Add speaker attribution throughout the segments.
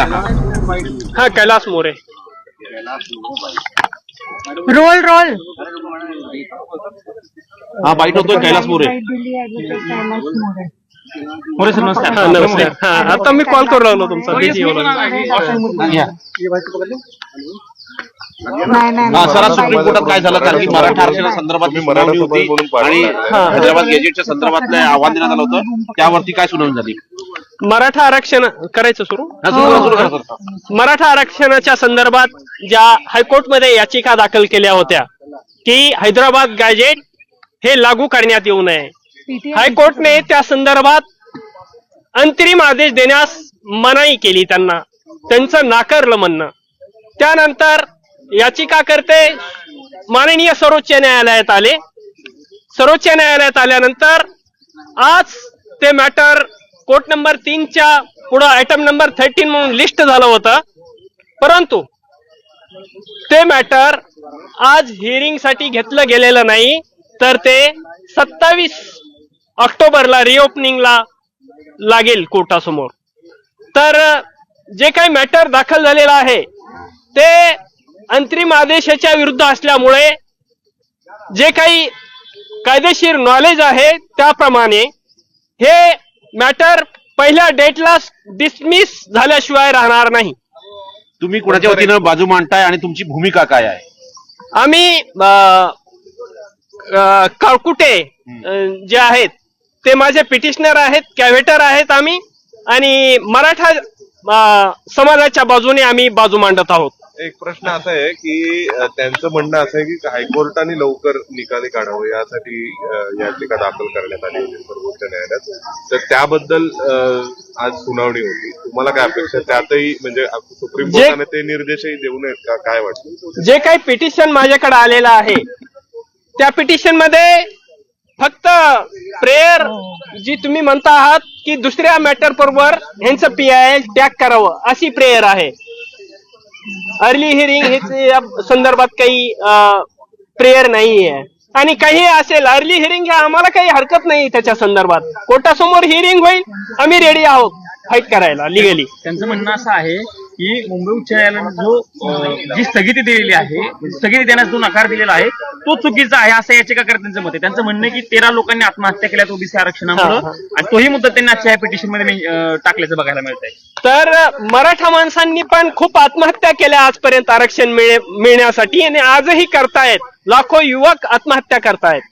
Speaker 1: हा Kailas More.
Speaker 2: Roll roll.
Speaker 3: हा bite होतोय कैलास मोरे. मोरे सर नमस्कार.
Speaker 1: हा नमस्कार. हा आता मी कॉल करू लागलो तुमचा बिझी होऊ लागलो
Speaker 2: नाही नाही
Speaker 3: हा सर सुप्रीम कोर्टात काय झालं? कारण की मराठा आरक्षणा संदर्भात सुनावणी होती आणि हैदराबाद गेजेटच्या संदर्भातलं आव्हान देण्यात आलं होतं. त्यावरती काय सुनावणी झाली?
Speaker 1: मराठा आरक्षण करायचं सुरू. मराठा आरक्षणाच्या संदर्भात ज्या हायकोर्टमध्ये याचिका दाखल केल्या होत्या की हैदराबाद गॅजेट हे लागू करण्यात येऊ नये. हायकोर्टने त्या संदर्भात अंतरिम आदेश देण्यास मनाई केली त्यांना. त्यांचं नाकारलं म्हणणं. त्यानंतर याचिकाकर्ते माननीय सर्वोच्च न्यायालयात आले. सर्वोच्च न्यायालयात आल्यानंतर आज ते मॅटर कोट नंबर तीनच्या पुढं आयटम नंबर थर्टीन म्हणून लिस्ट झालं होतं. परंतु ते मॅटर आज हिअरिंगसाठी घेतलं गेलेलं नाही. तर ते सत्तावीस ऑक्टोबरला रिओपनिंगला लागेल कोर्टासमोर. तर जे काही मॅटर दाखल झालेलं आहे ते अंतरिम आदेशाच्या विरुद्ध असल्यामुळे जे काही कायदेशीर नॉलेज आहे त्याप्रमाणे हे मॅटर पहिल्या डेटला डिसमिस झाल्याशिवाय राहणार नाही.
Speaker 3: तुम्ही कुणाच्या वतीनं बाजू मांडताय आणि तुमची भूमिका काय आहे?
Speaker 1: आम्ही काळकुटे जे आहेत ते माझे पिटिशनर आहेत कॅव्हेटर आहेत आम्ही आणि मराठा समाजाच्या बाजूने आम्ही बाजू मांडत आहोत.
Speaker 4: एक प्रश्न असा आहे की त्यांचं म्हणणं असं आहे की हायकोर्टाने लवकर निकाली काढावं यासाठी याचिका दाखल करण्यात आली होती सर्वोच्च न्यायालयात. तर त्याबद्दल आज सुनावणी होती. तुम्हाला काय अपेक्षा? त्यातही म्हणजे सुप्रीम कोर्टाने ते निर्देशही देऊ नयेत का? काय वाटतं?
Speaker 1: जे काही पिटिशन माझ्याकडे आलेलं आहे त्या पिटिशनमध्ये फक्त प्रेयर जी तुम्ही म्हणता आहात की दुसऱ्या मॅटर बरोबर ह्यांचं पी आय टॅग करावं अशी प्रेयर आहे. अर्ली हिअरिंग हे या संदर्भात काही प्रेयर नाही आहे आणि काही असेल अर्ली हिअरिंग आम्हाला काही हरकत नाही त्याच्या संदर्भात. कोर्टासमोर हिअरिंग होईल आम्ही रेडी आहोत फाईट करायला लिगली
Speaker 5: त्यांचं म्हणणं असं आहे की मुंबई उच्च न्यायालयानं जो जी स्थगिती दिलेली आहे स्थगिती देण्यास जो नकार दिलेला आहे तो चुकीचा आहे असं याचिकाकर्त्यांचं मत आहे. त्यांचं म्हणणं आहे की तेरा लोकांनी आत्महत्या केल्यात ओबीसी आरक्षणामुळे
Speaker 1: हा, हा.
Speaker 5: आणि तोही मुद्दा त्यांनी आजच्या या पिटिशनमध्ये अं, टाकल्याचं बघायला मिळत आहे
Speaker 1: तर मराठा माणसांनी पण खूप आत्महत्या केल्या आजपर्यंत आरक्षण मिळे मिळण्यासाठी आणि आजही करतायत. लाखो युवक आत्महत्या करतायत.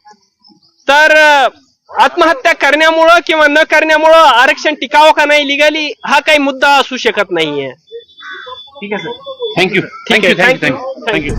Speaker 1: तर अ, आत्महत्या करण्यामुळं किंवा न करण्यामुळं आरक्षण टिकावं का नाही लिगली हा काही मुद्दा असू शकत नाहीये.
Speaker 5: ठीक आहे sir.
Speaker 3: Thank you thank you
Speaker 1: thank you
Speaker 3: thank you